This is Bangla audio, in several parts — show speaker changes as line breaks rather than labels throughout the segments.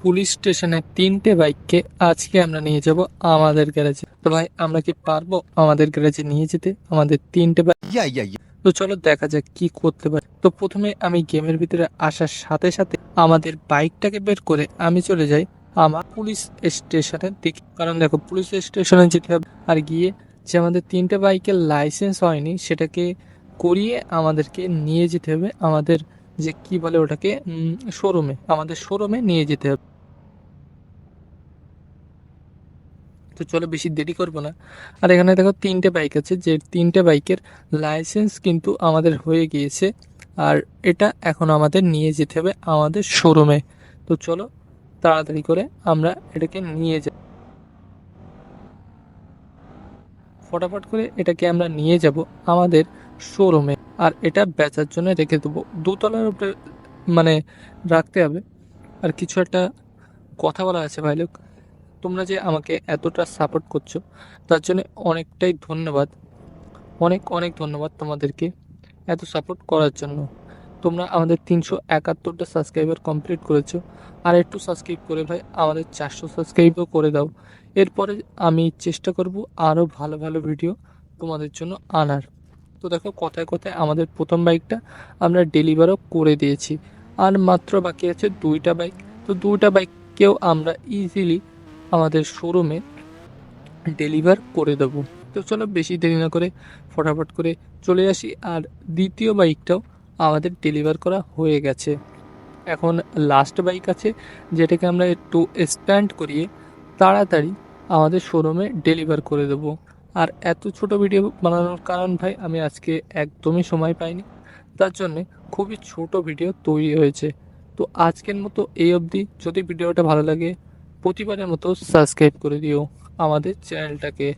পুলিশ স্টেশনের তিনটে বাইককে আজকে আমরা নিয়ে যাব আমাদের গ্যারেজে। তো ভাই আমরা কি পারব আমাদের গ্যারেজে নিয়ে যেতে? আমাদের তিনটে বাইক. তো চলো দেখা যাক কি করতে পারি। তো প্রথমে আমি গেমের ভিতরে আসার সাথে সাথে আমাদের বাইকটাকে বের করে আমি চলে যাই আমার পুলিশ স্টেশনের দিকে। কারণ দেখো পুলিশ স্টেশনে যেতে হবে। আর গিয়ে যে আমাদের তিনটে বাইকের লাইসেন্স হয়নি সেটাকে করিয়ে আমাদেরকে নিয়ে যেতে হবে আমাদের যে কি বলে ওটাকে? শোরুমে আমাদের শোরুমে নিয়ে যেতে হবে। তো চলো বেশি দেরি করব না। আর এখানে দেখো তিনটে বাইক আছে, যে তিনটে বাইকের লাইসেন্স কিন্তু আমাদের হয়ে গিয়েছে। আর এটা এখন আমাদের নিয়ে যেতে হবে আমাদের শোরুমে তো চলো তাড়াতাড়ি করে আমরা এটাকে নিয়ে যাই। ফটাফট করে এটাকে আমরা নিয়ে যাব আমাদের শোরুমে আর এটা বেচার জন্য রেখে দেবো। দোতলার উপরে মানে রাখতে হবে। আর কিছু একটা কথা বলা আছে, ভাই লোক। তোমরা যে আমাকে এতটা সাপোর্ট করছ, তার জন্য অনেকটাই ধন্যবাদ। অনেক অনেক ধন্যবাদ তোমাদেরকে এত সাপোর্ট করার জন্য। তোমরা আমাদের তিনশো একাত্তরটা সাবস্ক্রাইবার কমপ্লিট করেছ। আর একটু সাবস্ক্রাইব করে ভাই, আমাদের চারশো সাবস্ক্রাইবও করে দাও। এরপরে আমি চেষ্টা করব আরও ভালো ভালো ভিডিও তোমাদের জন্য আনার। তো দেখো কথায় কথায় আমাদের প্রথম বাইকটা আমরা ডেলিভারও করে দিয়েছি। আর মাত্র বাকি আছে দুইটা বাইক তো দুইটা বাইককেও আমরা ইজিলি আমাদের শোরুমে ডেলিভার করে দেবো। তো চলো বেশি দেরি না করে ফটাফট করে চলে আসি। আর দ্বিতীয় বাইকটাও আমাদের ডেলিভার করা হয়ে গেছে। এখন লাস্ট বাইক আছে যেটাকে আমরা একটু স্ট্যান্ড করিয়ে তাড়াতাড়ি আমাদের শোরুমে ডেলিভার করে দেবো। আর এত ছোট ভিডিও বানানোর কারণ ভাই, আমি আজকে একদমই সময় পাইনি। তার জন্যে খুবই ছোট ভিডিও তৈরি হয়েছে। তো আজকের মতো এই অবধি। যদি ভিডিওটা ভালো লাগে, প্রতিবারের মতো সাবস্ক্রাইব করে দিও আমাদের চ্যানেলটাকে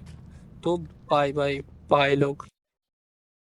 তো বাই বাই বাই লোক